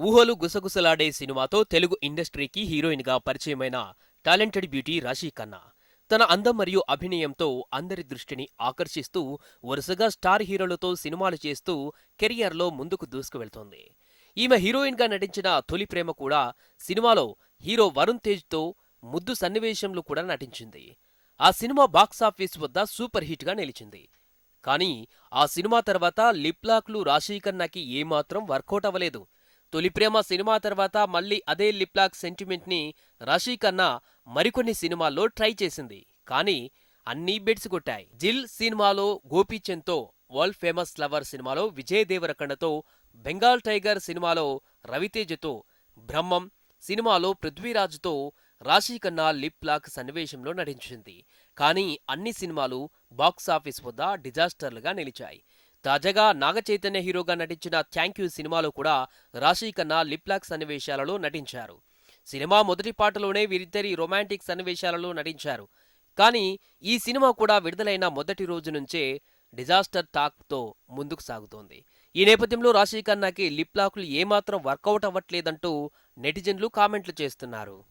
ఊహలు గుసగుసలాడే సినిమాతో తెలుగు ఇండస్ట్రీకి హీరోయిన్గా పరిచయమైన టాలెంటెడ్ బ్యూటీ రాశీ ఖన్నా. తన అందం మరియు అభినయంతో అందరి దృష్టిని ఆకర్షిస్తూ వరుసగా స్టార్ హీరోలతో సినిమాలు చేస్తూ కెరియర్లో ముందుకు దూసుకువెళ్తోంది. ఈమె హీరోయిన్గా నటించిన తొలి ప్రేమ కూడా సినిమాలో హీరో వరుణ్ తేజ్తో ముద్దు సన్నివేశంలో కూడా నటించింది. ఆ సినిమా బాక్సాఫీస్ వద్ద సూపర్ హిట్గా నిలిచింది. కానీ ఆ సినిమా తర్వాత లిప్లాక్లు రాశీ ఖన్నాకి ఏమాత్రం వర్కౌట్ అవ్వలేదు. తొలి ప్రేమ సినిమా తర్వాత మళ్ళీ అదే lip lock sentiment Raashi Khanna మరికొన్ని సినిమాల్లో ట్రై చేసింది. కానీ అన్నీ బెడ్స్ కొట్టాయి. జిల్ సినిమాలో గోపీచంద్తో వరల్డ్ ఫేమస్ లవర్ సినిమాలో విజయ్ దేవరకొండతో బెంగాల్ టైగర్ సినిమాలో రవితేజతో బ్రహ్మం సినిమాలో పృథ్వీరాజ్తో రాశీ ఖన్నా లిప్ లాక్ సన్నివేశంలో నటించింది. కానీ అన్ని సినిమాలు బాక్సాఫీస్ వద్ద డిజాస్టర్లుగా నిలిచాయి. తాజాగా నాగ చైతన్య హీరోగా నటించిన థ్యాంక్ యూ సినిమాలో కూడా రాశి ఖన్నా లిప్లాక్ సన్నివేశాలలో నటించారు. సినిమా మొదటి పాటలోనే వీరిద్దరి రొమాంటిక్ సన్నివేశాలలో నటించారు. కానీ ఈ సినిమా కూడా విడుదలైన మొదటి రోజు నుంచే డిజాస్టర్ టాక్తో ముందుకు సాగుతోంది. ఈ నేపథ్యంలో రాశి ఖన్నాకి లిప్లాక్లు ఏమాత్రం వర్కౌట్ అవ్వట్లేదంటూ నెటిజన్లు కామెంట్లు చేస్తున్నారు.